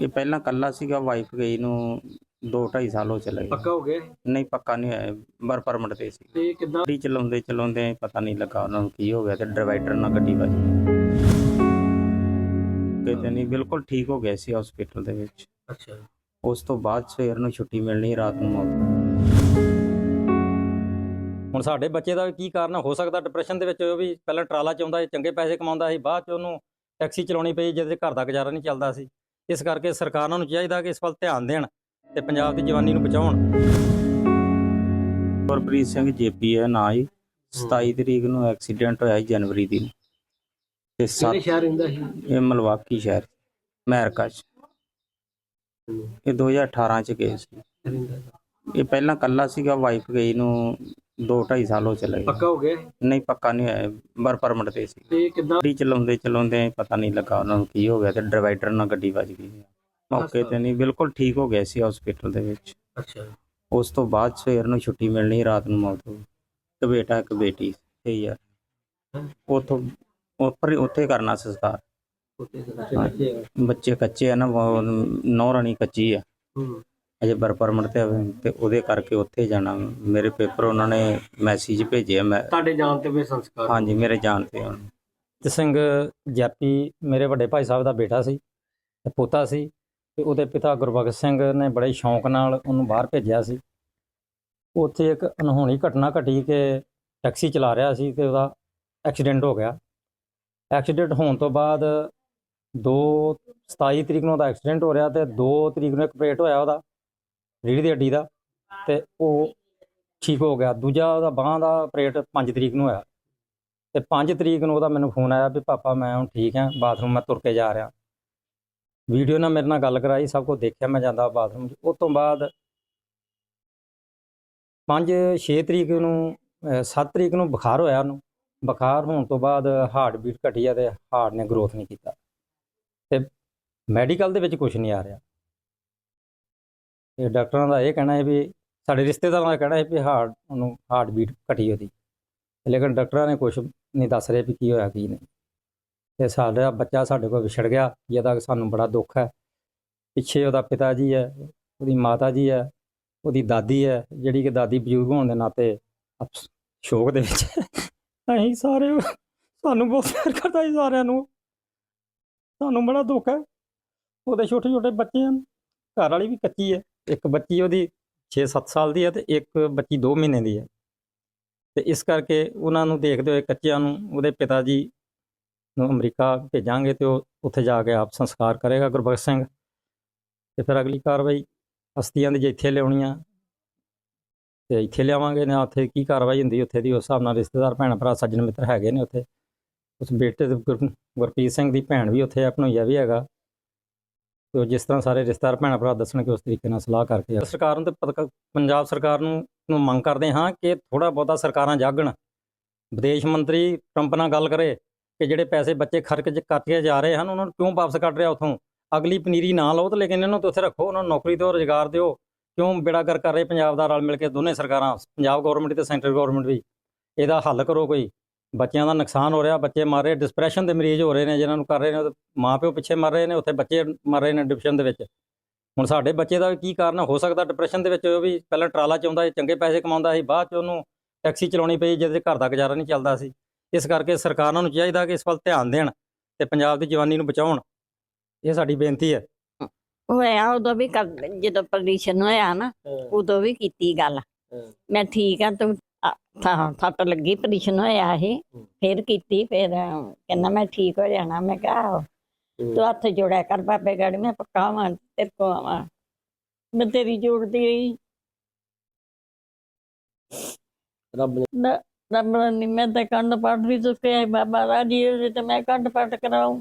ਇਹ ਪਹਿਲਾਂ ਕੱਲਾ ਸੀਗਾ ਵਾਈਫ ਗਈ ਨੂੰ 2.5 ਸਾਲ ਹੋ ਚਲੇ ਗਏ। ਪੱਕਾ ਹੋ ਗਿਆ ਇਹ? ਨਹੀਂ ਪੱਕਾ ਨਹੀਂ ਹੋਇਆ ਬਰ ਪਰਮਿਟ ਤੇ ਸੀ। ਤੇ ਕਿੱਦਾਂ? ਗੱਡੀ ਚਲਾਉਂਦੇ ਚਲਾਉਂਦੇ ਪਤਾ ਨਹੀਂ ਲੱਗਾ ਉਹਨਾਂ ਨੂੰ ਕੀ ਹੋ ਗਿਆ ਤੇ ਡਿਵਾਈਡਰ ਨਾਲ ਗੱਡੀ ਵੱਜ ਗਈ। ਕਿਤੇ ਨਹੀਂ ਬਿਲਕੁਲ ਠੀਕ ਹੋ ਗਿਆ ਸੀ ਹਸਪੀਟਲ ਦੇ ਵਿੱਚ। ਅੱਛਾ। ਉਸ ਤੋਂ ਬਾਅਦ ਸਵੇਰ ਨੂੰ ਛੁੱਟੀ ਮਿਲਣੀ ਰਾਤ ਨੂੰ ਮੌਤ। ਹੁਣ ਸਾਡੇ ਬੱਚੇ ਦਾ ਕੀ ਕਾਰਨ ਆ? ਹੋ ਸਕਦਾ ਡਿਪਰੈਸ਼ਨ ਦੇ ਵਿੱਚ ਉਹ ਵੀ ਪਹਿਲਾਂ ਟਰਾਲਾ ਚ ਆਉਂਦਾ ਸੀ ਚੰਗੇ ਪੈਸੇ ਕਮਾਉਂਦਾ ਸੀ ਬਾਅਦ ਚ ਉਹਨੂੰ ਟੈਕਸੀ ਚਲਾਉਣੀ ਪਈ ਜਿਹਦੇ 'ਚ ਘਰ ਦਾ ਗੁਜ਼ਾਰਾ ਨਹੀਂ ਚੱਲਦਾ ਸੀ। ਇਸ ਕਰਕੇ ਸਰਕਾਰਾਂ ਨੂੰ ਚਾਹੀਦਾ ਕਿ ਇਸ ਵੱਲ ਧਿਆਨ ਦੇਣ ਤੇ ਪੰਜਾਬ ਦੀ ਜਵਾਨੀ ਨੂੰ ਬਚਾਉਣ। ਗੁਰਪ੍ਰੀਤ ਸਿੰਘ ਜੇਪੀ ਹੈ ਨਾਂ ਜੀ 27 ਤਰੀਕ ਨੂੰ ਐਕਸੀਡੈਂਟ ਹੋਇਆ ਸੀ ਜਨਵਰੀ ਦੀ। ਤੇ ਕਿਹੜੇ ਸ਼ਹਿਰ ਰਹਿੰਦਾ ਸੀ? ਇਹ ਮਲਵਾਕੀ ਸ਼ਹਿਰ ਅਮਰੀਕਾ ਚ। ਇਹ 2018 ਚ ਗਏ ਸੀ। ਇਹ ਪਹਿਲਾਂ ਕੱਲਾ ਸੀਗਾ ਵਾਈਫ ਗਈ ਨੂੰ 2.5 ਸਾਲ ਹੋ ਚਲੇ ਗਏ। ਪੱਕਾ ਹੋ ਗਿਆ? ਇਹ? ਨਹੀਂ ਪੱਕਾ ਨਹੀਂ ਹੋਇਆ। ਬਰ ਪਰਮਿਟ ਤੇ ਸੀ। ਤੇ ਕਿੱਦਾਂ? ਗੱਡੀ ਚਲਾਉਂਦੇ ਚਲਾਉਂਦੇ ਪਤਾ ਨਹੀਂ ਲੱਗਾ ਉਹਨਾਂ ਨੂੰ ਕੀ ਹੋ ਗਿਆ ਤੇ ਡਿਵਾਈਡਰ ਨਾਲ ਗੱਡੀ ਵੱਜ ਗਈ। ਮੌਕੇ ਤੇ ਨਹੀਂ ਬਿਲਕੁਲ ਠੀਕ ਹੋ ਗਿਆ ਸੀ ਹਸਪੀਟਲ ਦੇ ਵਿੱਚ। ਅੱਛਾ। ਉਸ ਤੋਂ ਬਾਅਦ ਸਵੇਰ ਨੂੰ ਛੁੱਟੀ ਮਿਲਣੀ ਰਾਤ ਨੂੰ ਮੌਤ ਹੋ ਗਈ। ਇੱਕ ਬੇਟਾ ਇੱਕ ਬੇਟੀ ਤੇ ਯਾਰ ਉਥੋਂ ਉੱਪਰ ਉੱਥੇ ਕਰਨਾ ਸੰਸਕਾਰ। ਉੱਤੇ ਬੱਚੇ ਬੱਚੇ। ਬੱਚੇ ਕੱਚੇ ਆ ਨਾ ਨੌ ਰਾਣੀ ਕੱਚੀ ਆ। ਹੂੰ। ਅਜੇ ਬਰ ਪਰਮਿਟ ਤੇ ਆ, ਤੇ ਉਹਦੇ ਕਰਕੇ ਉੱਥੇ ਜਾਣਾ। ਮੇਰੇ ਪੇਪਰ ਉਹਨਾਂ ਨੇ ਮੈਸੇਜ ਭੇਜਿਆ ਮੈਂ ਤੁਹਾਡੇ ਜਾਣ ਤੇ ਵੀ ਸੰਸਕਾਰ। ਹਾਂਜੀ ਮੇਰੇ ਜਾਣ ਤੇ ਹੁਣ ਤੇ ਸਿੰਘ ਜੈਪੀ ਮੇਰੇ ਵੱਡੇ ਭਾਈ ਸਾਹਿਬ ਦਾ ਬੇਟਾ ਸੀ ਤੇ ਪੋਤਾ ਸੀ ਤੇ ਉਹਦੇ ਪਿਤਾ ਗੁਰਬਖਸ਼ ਸਿੰਘ ਨੇ ਬੜੇ ਸ਼ੌਂਕ ਨਾਲ ਉਹਨੂੰ ਬਾਹਰ ਭੇਜਿਆ ਸੀ। ਉੱਥੇ ਇੱਕ ਅਨਹੋਣੀ ਘਟਨਾ ਘਟੀ ਕਿ ਟੈਕਸੀ ਚਲਾ ਰਿਹਾ ਸੀ ਤੇ ਉਹਦਾ ਐਕਸੀਡੈਂਟ ਹੋ ਗਿਆ। ਐਕਸੀਡੈਂਟ ਹੋਣ ਤੋਂ ਬਾਅਦ 2 27 ਤਰੀਕ ਨੂੰ ਉਹਦਾ ਐਕਸੀਡੈਂਟ ਹੋ ਰਿਹਾ ਤੇ 2 ਤਰੀਕ ਨੂੰ ਇੱਕ ਪੇਟ ਹੋਇਆ ਉਹਦਾ। ਰੀੜ੍ਹ ਦੀ ਹੱਡੀ ਦਾ ਤੇ ਉਹ ਠੀਕ ਹੋ ਗਿਆ। ਦੂਜਾ ਉਹਦਾ ਬਾਹਾਂ ਦਾ ਆਪਰੇਟ 5 ਤਰੀਕ ਨੂੰ ਹੋਇਆ। ਤੇ 5 ਤਰੀਕ ਨੂੰ ਉਹਦਾ ਮੈਨੂੰ ਫੋਨ ਆਇਆ ਵੀ ਪਾਪਾ ਮੈਂ ਹੁਣ ਠੀਕ ਹਾਂ, ਬਾਥਰੂਮ ਮੈਂ ਤੁਰ ਕੇ ਜਾ ਰਿਹਾ। ਵੀਡੀਓ ਨਾਲ ਮੇਰੇ ਨਾਲ ਗੱਲ ਕਰਾਈ, ਸਭ ਕੁਝ ਦੇਖਿਆ, ਮੈਂ ਜਾਂਦਾ ਬਾਥਰੂਮ। 'ਚ ਉਸ ਤੋਂ ਬਾਅਦ 5 6 ਤਰੀਕ ਨੂੰ 7 ਤਰੀਕ ਨੂੰ ਬੁਖਾਰ ਹੋਇਆ ਉਹਨੂੰ। ਬੁਖਾਰ ਹੋਣ ਤੋਂ ਬਾਅਦ ਹਾਰਟ ਬੀਟ ਘਟੀ ਆ ਤੇ ਹਾਰਟ ਨੇ ਗਰੋਥ ਨਹੀਂ ਕੀਤਾ। ਤੇ ਮੈਡੀਕਲ ਦੇ ਵਿੱਚ ਕੁਝ ਨਹੀਂ ਆ ਰਿਹਾ। ਤੇ ਡਾਕਟਰਾਂ ਦਾ ਇਹ ਕਹਿਣਾ ਹੈ ਵੀ ਸਾਡੇ ਰਿਸ਼ਤੇਦਾਰਾਂ ਦਾ ਕਹਿਣਾ ਹੈ ਵੀ ਹਾਰਟ ਉਹਨੂੰ ਹਾਰਟ ਬੀਟ ਘਟੀ ਉਹਦੀ। ਲੇਕਿਨ ਡਾਕਟਰਾਂ ਨੇ ਕੁਝ ਨਹੀਂ ਦੱਸ ਰਹੇ ਵੀ ਕੀ ਹੋਇਆ, ਕੀ ਨਹੀਂ। ਤੇ ਸਾਡਾ ਬੱਚਾ ਸਾਡੇ ਕੋਲ ਵਿਛੜ ਗਿਆ, ਜਿਹਦਾ ਸਾਨੂੰ ਬੜਾ ਦੁੱਖ ਹੈ। ਪਿੱਛੇ ਉਹਦਾ ਪਿਤਾ ਜੀ ਹੈ, ਉਹਦੀ ਮਾਤਾ ਜੀ ਹੈ, ਉਹਦੀ ਦਾਦੀ ਹੈ, ਜਿਹੜੀ ਕਿ ਦਾਦੀ ਬਜ਼ੁਰਗ ਹੋਣ ਦੇ ਨਾਤੇ ਅਫਸ- ਸ਼ੋਕ ਦੇ ਵਿੱਚ ਅਸੀਂ ਸਾਰੇ, ਸਾਨੂੰ ਬਹੁਤ ਪਿਆਰ ਕਰਦਾ ਸੀ ਸਾਰਿਆਂ ਨੂੰ। ਸਾਨੂੰ ਬੜਾ ਦੁੱਖ ਹੈ। ਉਹਦੇ ਛੋਟੇ ਛੋਟੇ ਬੱਚੇ ਹਨ। ਘਰ ਵਾਲੀ ਵੀ ਕੱਚੀ ਹੈ। ਇੱਕ ਬੱਚੀ ਉਹਦੀ 6-7 ਸਾਲ ਦੀ ਹੈ ਤੇ ਇੱਕ ਬੱਚੀ 2 ਮਹੀਨੇ ਦੀ ਹੈ। ਤੇ ਇਸ ਕਰਕੇ ਉਹਨਾਂ ਨੂੰ ਦੇਖਦੇ ਹੋਏ ਕੱਚਿਆਂ ਨੂੰ ਉਹਦੇ ਪਿਤਾ ਜੀ ਨੂੰ ਅਮਰੀਕਾ ਭੇਜਾਂਗੇ ਤੇ ਉਹ ਉੱਥੇ ਜਾ ਕੇ ਆਪ ਸੰਸਕਾਰ ਕਰੇਗਾ ਗੁਰਬਖਸ਼ ਸਿੰਘ। ਤੇ ਫਿਰ ਅਗਲੀ ਕਾਰਵਾਈ ਹਸਤੀਆਂ ਦੀ ਜੇ ਇੱਥੇ ਲਿਆਉਣੀਆਂ ਤੇ ਇੱਥੇ ਲਿਆਵਾਂਗੇ ਨਾ ਉੱਥੇ ਕੀ ਕਾਰਵਾਈ ਹੁੰਦੀ ਉੱਥੇ ਦੀ, ਉਸ ਹਿਸਾਬ ਨਾਲ ਰਿਸ਼ਤੇਦਾਰ ਭੈਣ ਭਰਾ ਸੱਜਣ ਮਿੱਤਰ ਹੈਗੇ ਨੇ ਉੱਥੇ। ਉਸ ਬੇਟੇ ਦੇ ਗੁਰ- ਗੁਰਪ੍ਰੀਤ ਸਿੰਘ ਦੀ ਭੈਣ ਵੀ ਉੱਥੇ ਹੈ ਵੀ ਹੈਗਾ। ਤੇ ਜਿਸ ਤਰ੍ਹਾਂ ਸਾਰੇ ਰਿਸ਼ਤੇਦਾਰ, ਭੈਣ ਭਰਾ ਦੱਸਣਗੇ ਉਸ ਤਰੀਕੇ ਨਾਲ ਸਲਾਹ ਕਰਕੇ ਸਰਕਾਰ ਨੂੰ ਤੇ ਪਤਾ- ਪੰਜਾਬ ਸਰਕਾਰ ਨੂੰ ਨੂੰ ਮੰਗ ਕਰਦੇ ਹਾਂ ਕਿ ਥੋੜਾ ਬਹੁਤਾ ਸਰਕਾਰਾਂ ਜਾਗਣ। ਵਿਦੇਸ਼ ਮੰਤਰੀ ਟਰੰਪ ਨਾਲ ਗੱਲ ਕਰੇ ਕਿ ਜਿਹੜੇ ਪੈਸੇ ਬੱਚੇ ਖਰਚ ਕਰਕੇ ਜਾ ਰਹੇ ਹਨ, ਉਹਨਾਂ ਨੂੰ ਕਿਉਂ ਵਾਪਸ ਕੱਢ ਰਿਹਾ ਉਥੋਂ? ਅਗਲੀ ਪਨੀਰੀ ਨਾ ਲਓ ਤੇ ਲੇਕਿਨ ਇਹਨਾਂ ਨੂੰ ਤਾਂ ਉੱਥੇ ਰੱਖੋ, ਉਹਨਾਂ ਨੂੰ ਨੌਕਰੀ ਦਿਓ, ਰੁਜ਼ਗਾਰ ਦਿਓ। ਕਿਉਂ ਬੇੜਾ ਕਰ ਕਰ ਰਹੇ ਪੰਜਾਬ ਦਾ ਰਲ ਮਿਲ ਕੇ ਦੋਨੇ ਸਰਕਾਰਾਂ, ਪੰਜਾਬ ਗਵਰਨਮੈਂਟ ਤੇ ਸੈਂਟਰ ਗਵਰਨਮੈਂਟ ਵੀ? ਇਹਦਾ ਹੱਲ ਕਰੋ ਕੋਈ। ਬੱਚਿਆਂ ਦਾ ਨੁਕਸਾਨ ਹੋ ਰਿਹਾ ਬੱਚੇ ਮਰ ਰਹੇ ਡਿਸਪਰੈਸ਼ਨ ਦੇ ਮਰੀਜ਼ ਹੋ ਰਹੇ ਨੇ ਜਿਨ੍ਹਾਂ ਨੂੰ ਕਰ ਰਹੇ ਨੇ ਮਾਪਿਓ ਪਿੱਛੇ ਮਰ ਰਹੇ ਨੇ ਉੱਥੇ ਬੱਚੇ ਮਰ ਰਹੇ ਨੇ ਡਿਪਰੈਸ਼ਨ ਦੇ ਵਿੱਚ। ਹੁਣ ਸਾਡੇ ਬੱਚੇ ਦਾ ਕੀ ਕਾਰਨ? ਹੋ ਸਕਦਾ ਡਿਪਰੈਸ਼ਨ ਦੇ ਵਿੱਚ? ਉਹ ਵੀ ਪਹਿਲਾਂ ਟਰਾਲਾ ਚ ਆਉਂਦਾ ਸੀ ਚੰਗੇ ਪੈਸੇ ਕਮਾਉਂਦਾ ਸੀ ਬਾਅਦ ਚ ਉਹਨੂੰ ਟੈਕਸੀ ਚਲਾਉਣੀ ਪਈ ਜਿਹਦੇ ਘਰ ਦਾ ਗੁਜ਼ਾਰਾ ਨਹੀਂ ਚੱਲਦਾ ਸੀ। ਇਸ ਕਰਕੇ ਸਰਕਾਰਾਂ ਨੂੰ ਚਾਹੀਦਾ ਕਿ ਇਸ ਵੱਲ ਧਿਆਨ ਦੇਣ ਤੇ ਪੰਜਾਬ ਦੀ ਜਵਾਨੀ ਨੂੰ ਬਚਾਉਣ। ਇਹ ਸਾਡੀ ਬੇਨਤੀ ਹੈ। ਹੋਇਆ ਉਦੋਂ ਵੀ ਕਰ ਜਦੋਂ ਪੋਲੀਸ਼ਨ ਹੋਇਆ ਨਾ ਉਦੋਂ ਵੀ ਕੀਤੀ ਗੱਲ। ਮੈਂ ਠੀਕ ਆ ਤੂੰ ਆ- ਥਾਂ ਥੱਟ ਲੱਗੀ ਪੋਲੀਸ਼ਨ ਹੋਇਆ ਇਹ ਫਿਰ ਕੀਤੀ ਫਿਰ ਕਹਿੰਦਾ ਮੈਂ ਠੀਕ ਹੋ ਜਾਣਾ ਮੈਂ ਕਿਹਾ ਆਹੋ। ਤੂੰ ਹੱਥ ਜੋੜਿਆ ਕਰ ਬਾਬੇ ਗੜ ਮੈਂ ਪੱਕਾ ਵਾਂ ਤੇਰੇ ਕੋ ਆਵਾਂ। ਮੈਂ ਤੇਰੀ ਜੋੜਦੀ ਰਹੀ। ਰੱਬ ਨੇ ਨਾ ਰੱਬ ਨੇ ਮੈਂ ਤਾਂ ਕੰਡ ਪਾਠ ਵੀ ਚੁੱਕਿਆ ਹੈ ਬਾਬਾ ਰਾਜੀ ਹੋਵੇ ਤੇ ਮੈਂ ਕੰਡ ਪਾਠ ਕਰਾਉਂ